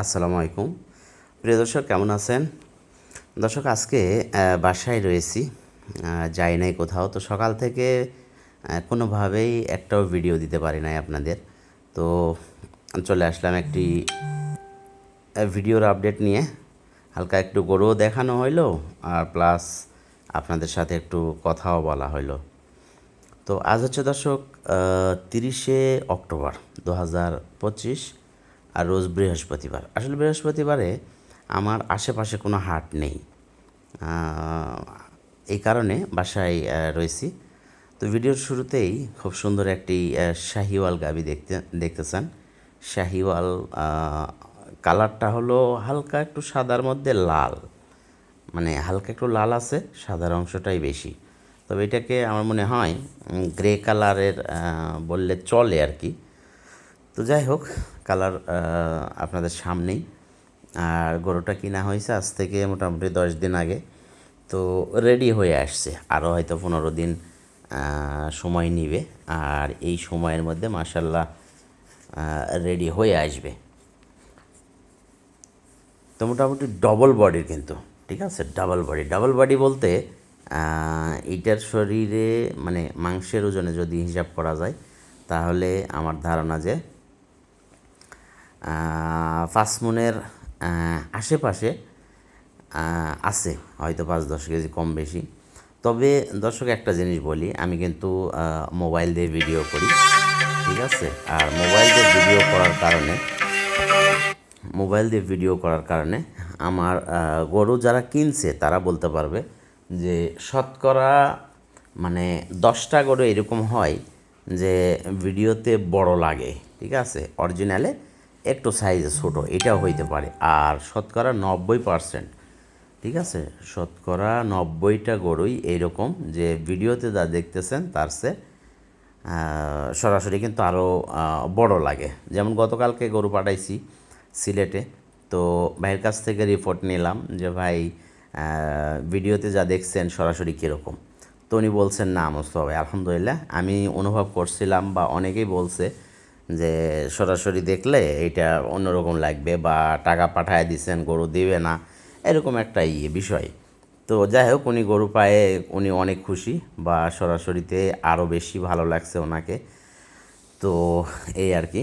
আসসালামু আলাইকুম। প্রিয় দর্শক, কেমন আছেন? দর্শক, আজকে বাসায় রয়েছি। যাই নাই কোথাও। তো সকাল থেকে কোনোভাবেই একটাও ভিডিও দিতে পারি নাই আপনাদের। তো চলে আসলাম একটি ভিডিওর আপডেট নিয়ে। হালকা একটু গরুও দেখানো হইল, আর প্লাস আপনাদের সাথে একটু কথাও বলা হইল। তো আজ হচ্ছে দর্শক তিরিশে অক্টোবর দু হাজার পঁচিশ। আর রোজ বৃহস্পতিবার। আসলে বৃহস্পতিবারে আমার আশেপাশে কোনো হাট নেই। এই কারণে বাসায় রয়েছি। তো ভিডিওর শুরুতেই খুব সুন্দর একটি শাহিওয়াল গাবি দেখতে, দেখতেছেন। শাহিওয়াল কালারটা হলো হালকা একটু সাদার মধ্যে লাল। মানে হালকা একটু লাল আছে, সাদার অংশটাই বেশি। তবে এটাকে আমার মনে হয় গ্রে কালারের বললে চলে আর কি। তো যাই হোক, কালার আপনাদের সামনেই। আর গরুটা কিনা হয়েছে আজ থেকে মোটামুটি দশ দিন আগে। তো রেডি হয়ে আসছে। আরও হয়তো পনেরো দিন সময় নিবে। আর এই সময়ের মধ্যে মাসাল্লাহ রেডি হয়ে আসবে। তো মোটামুটি ডবল বডির কিন্তু, ঠিক আছে? ডাবল বডি ডাবল বডি বলতে এটার শরীরে মানে মাংসের ওজনে যদি হিসাব করা যায়, তাহলে আমার ধারণা যে ফাসমুনের আশেপাশে আছে, হয়তো পাঁচ দশ কেজি কম বেশি। তবে দর্শক একটা জিনিস বলি, আমি কিন্তু মোবাইল দিয়ে ভিডিও করি, ঠিক আছে? আর মোবাইল দিয়ে ভিডিও করার কারণে, মোবাইল দিয়ে ভিডিও করার কারণে আমার গরু যারা কিনছে, তারা বলতে পারবে যে শতকরা মানে দশটা গরু এরকম হয় যে ভিডিওতে বড় লাগে, ঠিক আছে? অরিজিনালে একটু সাইজে ছোটো, এটাও হইতে পারে। আর শতকরা নব্বই পার্সেন্ট ঠিক আছে? শতকরা নব্বইটা গরুই এইরকম যে ভিডিওতে যা দেখতেছেন তার সে সরাসরি কিন্তু আরও বড় লাগে। যেমন গতকালকে গরু পাঠাইছি সিলেটে, তো ভাইয়ের কাছ থেকে রিপোর্ট নিলাম যে ভাই ভিডিওতে যা দেখছেন সরাসরি কীরকম? তো উনি বলছেন, না, মোস্তফা আলহামদুলিল্লাহ, আমি অনুভব করছিলাম বা অনেকেই বলছে যে সরাসরি দেখলে এটা অন্যরকম লাগবে বা টাকা পাঠায় দিচ্ছেন গরু দিবে না, এরকম একটা ইয়ে বিষয়। তো যাই হোক, উনি গরু পায়ে, উনি অনেক খুশি বা সরাসরিতে আরও বেশি ভালো লাগছে ওনাকে। তো এই আর কি।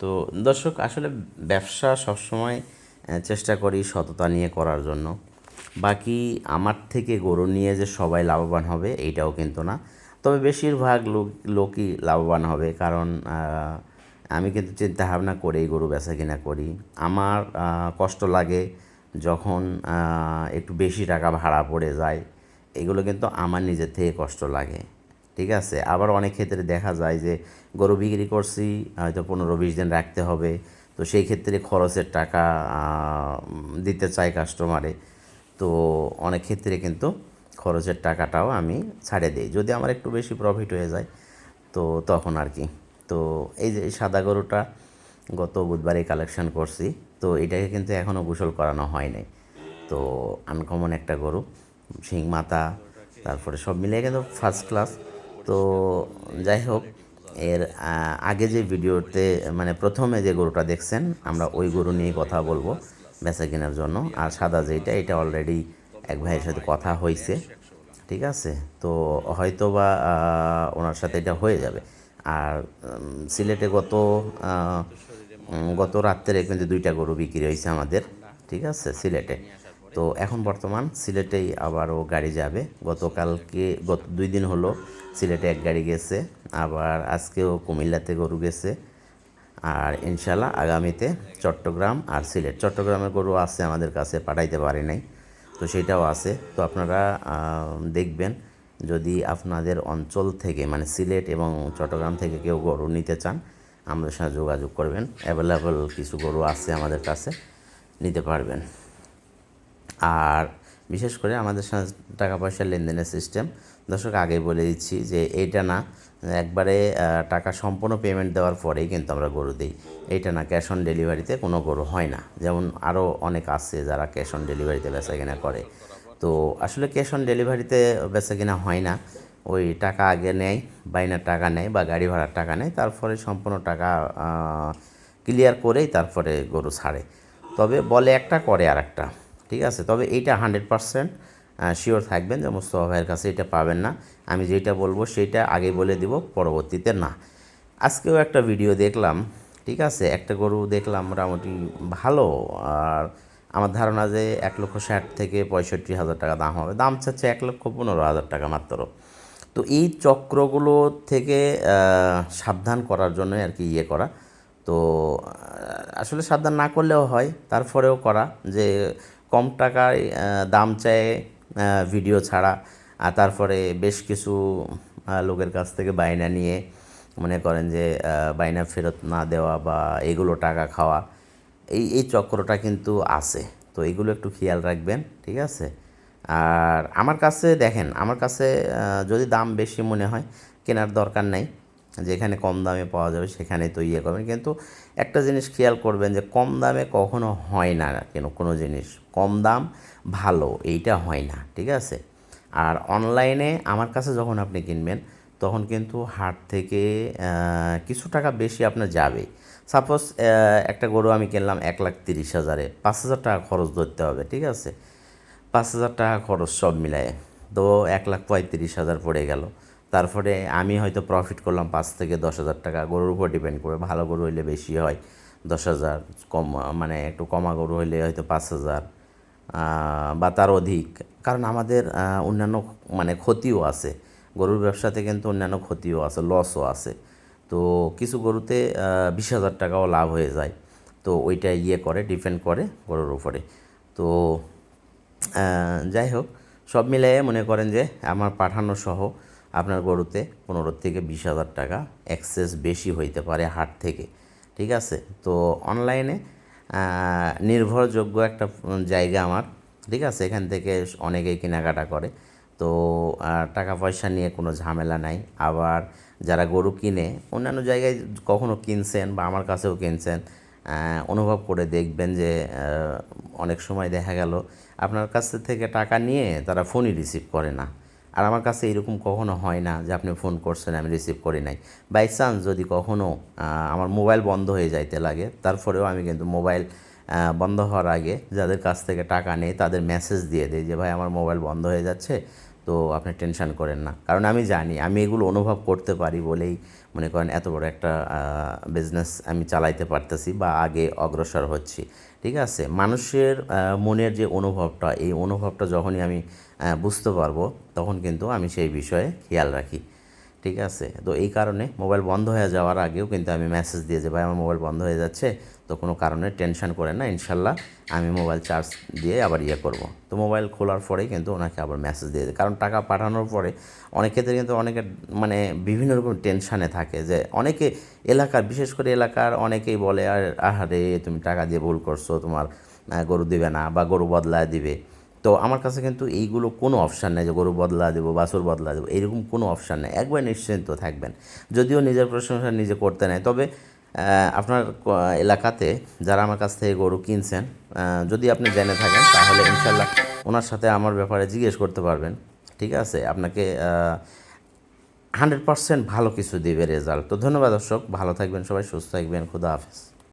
তো দর্শক, আসলে ব্যবসা সবসময় চেষ্টা করি সততা নিয়ে করার জন্য। বাকি আমার থেকে গরু নিয়ে যে সবাই লাভবান হবে, এইটাও কিন্তু না। তবে বেশিরভাগ লোক, লোকই লাভবান হবে। কারণ আমি কিন্তু চিন্তা ভাবনা করেই গরু বেচা কিনা করি। আমার কষ্ট লাগে যখন একটু বেশি টাকা ভাড়া পড়ে যায়। এগুলো কিন্তু আমার নিজের থেকে কষ্ট লাগে। ঠিক আছে? আবার অনেক ক্ষেত্রে দেখা যায় যে গরু বিক্রি করছি, হয়তো পনেরো বিশ দিন রাখতে হবে। তো সেই ক্ষেত্রে খরচের টাকা দিতে চাই কাস্টমারে তো অনেক ক্ষেত্রে কিন্তু খরচের টাকাটাও আমি ছাড়ে দিই। যদি আমার একটু বেশি প্রফিট হয়ে যায়, তো তখন আর কি। তো এই যে সাদা গরুটা গত বুধবারে কালেকশন করছি, তো এটাকে কিন্তু এখনও গোসল করানো হয় নাই। তো আনকমন একটা গরু, শিং মাথা, তারপরে সব মিলিয়ে কিন্তু ফার্স্ট ক্লাস তো যাই হোক, এর আগে যে ভিডিওতে মানে প্রথমে যে গরুটা দেখছেন, আমরা ওই গরু নিয়ে কথা বলব বেচা কেনার জন্য। আর সাদা যেটা এটা অলরেডি এক ভাইয়ের সাথে কথা হয়েছে ঠিক আছে? তো হয়তো বা ওনার সাথে এটা হয়ে যাবে। আর সিলেটে গত গত রাত্রে কিন্তু দুইটা গরু বিক্রি হয়েছে আমাদের, ঠিক আছে, সিলেটে। তো এখন বর্তমান সিলেটেই আবারও গাড়ি যাবে। গতকালকে, গত দুই দিন হলো সিলেটে এক গাড়ি গেছে, আবার আজকেও কুমিল্লাতে গরু গেছে। আর ইনশাল্লাহ আগামীতে চট্টগ্রাম আর সিলেট চট্টগ্রামের গরু আছে আমাদের কাছে, পাঠাইতে পারি নাই, তো সেটাও আছে। তো আপনারা দেখবেন। যদি আপনাদের অঞ্চল থেকে মানে সিলেট এবং চট্টগ্রাম থেকে কেউ গরু নিতে চান, আমাদের সাথে যোগাযোগ করবেন। অ্যাভেলেবল কিছু গরু আছে আমাদের কাছে, নিতে পারবেন। আর বিশেষ করে আমাদের সাথে টাকা পয়সা লেনদেনের সিস্টেম দর্শক আগে বলে দিচ্ছি যে এইটা না, একবারে টাকা সম্পূর্ণ পেমেন্ট দেওয়ার পরেই কিন্তু আমরা গরু দিই। এইটা না ক্যাশ অন ডেলিভারিতে কোনো গরু হয় না। যেমন আরও অনেক আছে যারা ক্যাশ অন ডেলিভারিতে বেচা কেনা করে। তো আসলে ক্যাশ অন ডেলিভারিতে বেচা কিনা হয় না। ওই টাকা আগে নেয় বাইনার টাকা নেয় বা গাড়ি ভাড়ার টাকা নেয়, তারপরে সম্পূর্ণ টাকা ক্লিয়ার করেই তারপরে গরু ছাড়ে। তবে বলে একটা করে আর একটা ঠিক আছে? তবে এইটা হান্ড্রেড পারসেন্ট শিওর থাকবেন যে মোস্তফা ভাইয়ের কাছে এটা পাবেন না। আমি যেটা বলব সেইটা আগে বলে দিব, পরবর্তীতে না। আজকেও একটা ভিডিও দেখলাম, ঠিক আছে? একটা গরু দেখলাম মোটামুটি ভালো, আর আমার ধারণা যে এক লক্ষ ষাট থেকে পঁয়ষট্টি হাজার টাকা দাম হবে। দাম চাচ্ছে এক লক্ষ পনেরো হাজার টাকা মাত্র। তো এই চক্রগুলো থেকে সাবধান করার জন্য আর কি ইয়ে করা। তো আসলে সাবধান না করলেও হয়, তারপরেও করা। যে কম টাকায় দাম চায় ভিডিও ছাড়া, আর তারপরে বেশ কিছু লোকের কাছ থেকে বায়না নিয়ে মনে করেন যে বায়না ফেরত না দেওয়া বা এগুলো টাকা খাওয়া এই এই চক্রটা কিন্তু আছে। তো এগুলো একটু খেয়াল রাখবেন, ঠিক আছে? আর আমার কাছে দেখেন, আমার কাছে যদি দাম বেশি মনে হয়, কেনার দরকার নাই। যেখানে কম দামে পাওয়া যাবে সেখানে তো ইয়ে করবেন। কিন্তু একটা জিনিস খেয়াল করবেন যে, কম দামে কখনো হয় না কেন, কোনো জিনিস। কম দাম ভালো, এইটা হয় না, ঠিক আছে? আর অনলাইনে আমার কাছে যখন আপনি কিনবেন, তখন কিন্তু হাট থেকে কিছু টাকা বেশি আপনার যাবে সাপোজ একটা গরু আমি কিনলাম এক লাখ তিরিশ হাজারে। পাঁচ হাজার টাকা খরচ ধরতে হবে, ঠিক আছে? পাঁচ হাজার টাকা খরচ সব মিলায়ে। তো এক লাখ পঁয়ত্রিশ হাজার পড়ে গেল। তারপরে আমি হয়তো প্রফিট করলাম পাঁচ থেকে দশ হাজার টাকা। গরুর উপর ডিপেন্ড করে, ভালো গরু হইলে বেশি হয় দশ হাজার, কম মানে একটু কমা গরু হইলে হয়তো পাঁচ হাজার বা তার অধিক। কারণ আমাদের অন্যান্য মানে ক্ষতিও আছে। গরুর ব্যবসাতে কিন্তু অন্যান্য ক্ষতিও আছে লসও আছে। তো কিছু গরুতে বিশ হাজার টাকাও লাভ হয়ে যায়। তো ওইটা ইয়ে করে, ডিপেন্ড করে গরুর উপরে। তো যাই হোক, সব মিলিয়ে মনে করেন যে আমার পাঠানো সহ আপনার গরুতে পনেরো থেকে বিশ হাজার টাকা অ্যাক্সেস বেশি হইতে পারে হাট থেকে। ঠিক আছে? তো অনলাইনে নির্ভরযোগ্য একটা জায়গা আমার। ঠিক আছে? এখান থেকে অনেকেই কেনাকাটা করে। তো টাকা পয়সা নিয়ে কোনো ঝামেলা নাই। আবার যারা গরু কিনে অন্যান্য জায়গায় কখনো কিনছেন বা আমার কাছেও কিনছেন অনুভব করে দেখবেন যে অনেক সময় দেখা গেল আপনার কাছ থেকে টাকা নিয়ে তারা ফোনই রিসিভ করে না। আর আমার কাছে এরকম কখনো হয় না যে আপনি ফোন করছেন আমি রিসিভ করি নাই। বাই চান্স যদি কখনো আহ, আমার মোবাইল বন্ধ হয়ে যাইতে লাগে তারপরেও আমি কিন্তু মোবাইল বন্ধ হওয়ার আগে যাদের কাছ থেকে টাকা নেই তাদের মেসেজ দিয়ে দিই যে ভাই আমার মোবাইল বন্ধ হয়ে যাচ্ছে। তো আপনি টেনশন করেন না। কারণ আমি জানি, আমি এগুলো অনুভব করতে পারি বলেই মনে করেন এত বড় একটা বিজনেস আমি চালাইতে পারতেছি বা আগে অগ্রসর হচ্ছি। ঠিক আছে? মানুষের মনের যে অনুভবটা, এই অনুভবটা যখনই আমি বুঝতে পারব, তখন কিন্তু আমি সেই বিষয়ে খেয়াল রাখি। ঠিক আছে? তো এই কারণে মোবাইল বন্ধ হয়ে যাওয়ার আগেও কিন্তু আমি মেসেজ দিয়ে যে, ভাই, আমার মোবাইল বন্ধ হয়ে যাচ্ছে। তো কোনো কারণে টেনশন করে না, ইনশাল্লাহ আমি মোবাইল চার্জ দিয়ে আবার ইয়ে করব। তো মোবাইল খোলার পরেই কিন্তু ওনাকে আবার মেসেজ দিয়ে দিই। কারণ টাকা পাঠানোর পরে অনেক ক্ষেত্রে কিন্তু অনেকে মানে বিভিন্ন রকম টেনশানে থাকে যে, অনেকে এলাকার, বিশেষ করে এলাকার অনেকেই বলে, আর, আহারে, তুমি টাকা দিয়ে ভুল করছ, তোমার গরু দিবে না বা গরু বদলায় দিবে। তো আমার কাছে কিন্তু এইগুলো কোনো অপশান নেই যে গরু বদলা দেবো, বাছুর বদলা দেবো, এরকম কোনো অপশান নেই। একবার নিশ্চিন্ত থাকবেন, যদিও নিজের প্রশংসা নিজে করতে নেয় তবে আপনার এলাকাতে যারা আমার কাছ থেকে গরু কিনছেন যদি আপনি জেনে থাকেন, তাহলে ইনশাল্লাহ ওনার সাথে আমার ব্যাপারে জিজ্ঞেস করতে পারবেন। ঠিক আছে? আপনাকে হান্ড্রেড পার্সেন্ট ভালো কিছু দেবে রেজাল্ট তো ধন্যবাদ দর্শক, ভালো থাকবেন সবাই, সুস্থ থাকবেন, খুদা হাফেজ।